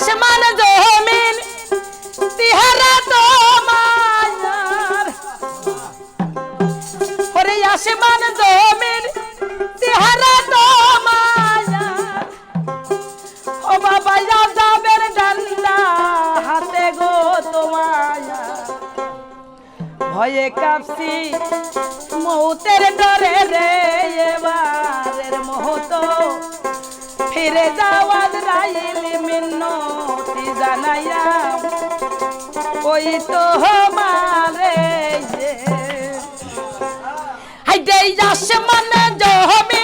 আসমান জমিন, তিহারা তো মায়ার ওরে আসমান জমিন, তিহারা তো মায়ার ও বাবা যাবের ডান্ডা হাতে গো তোমায়া ভয়ে কাঁপছি, মৌতের ডরে রে, এবারের মহত ফিরে যাওয়ার রাইল মিন্নতি জানাইয়া ওই তো মারে হাইডে আসমান জমিন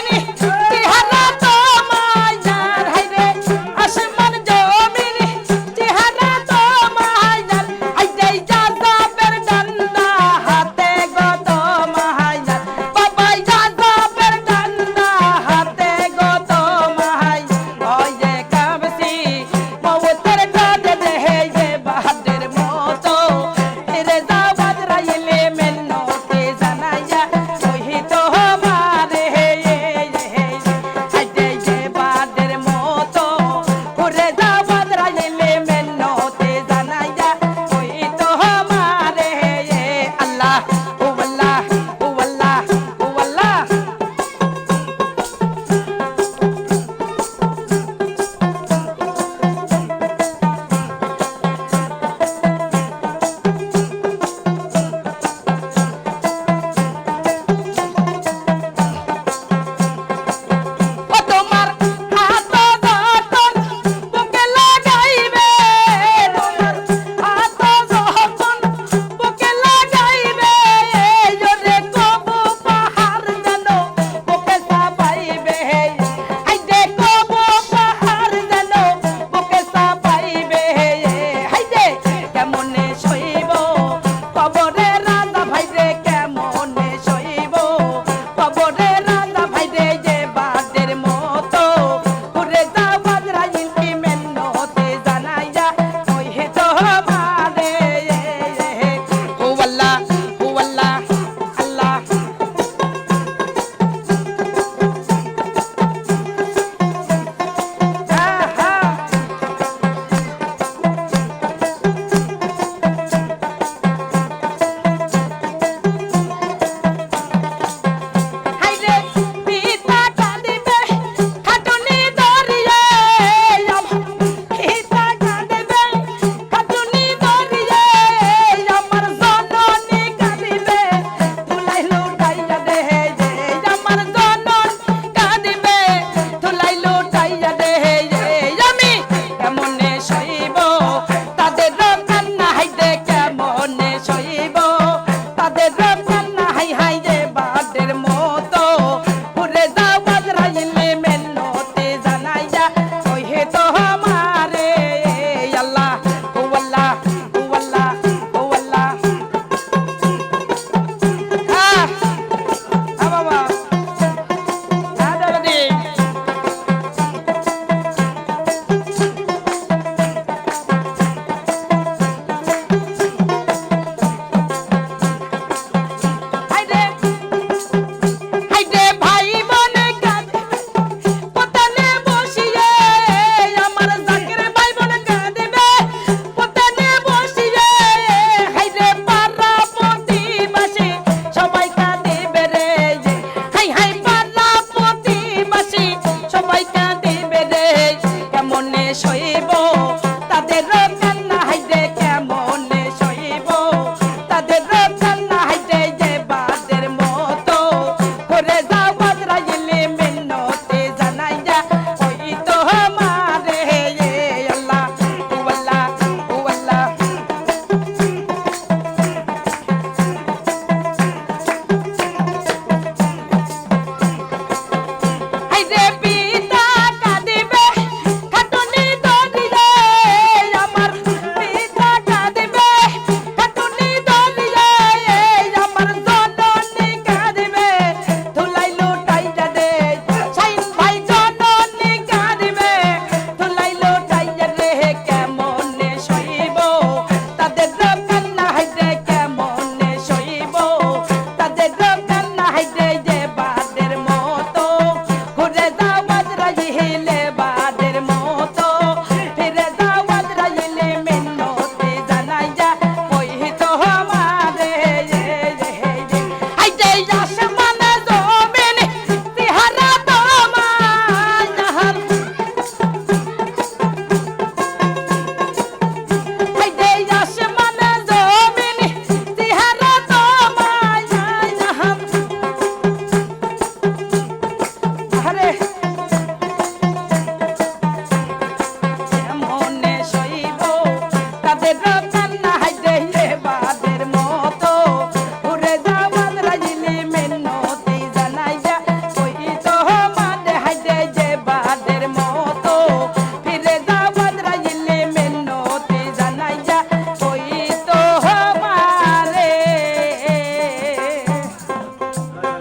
I Cabedão.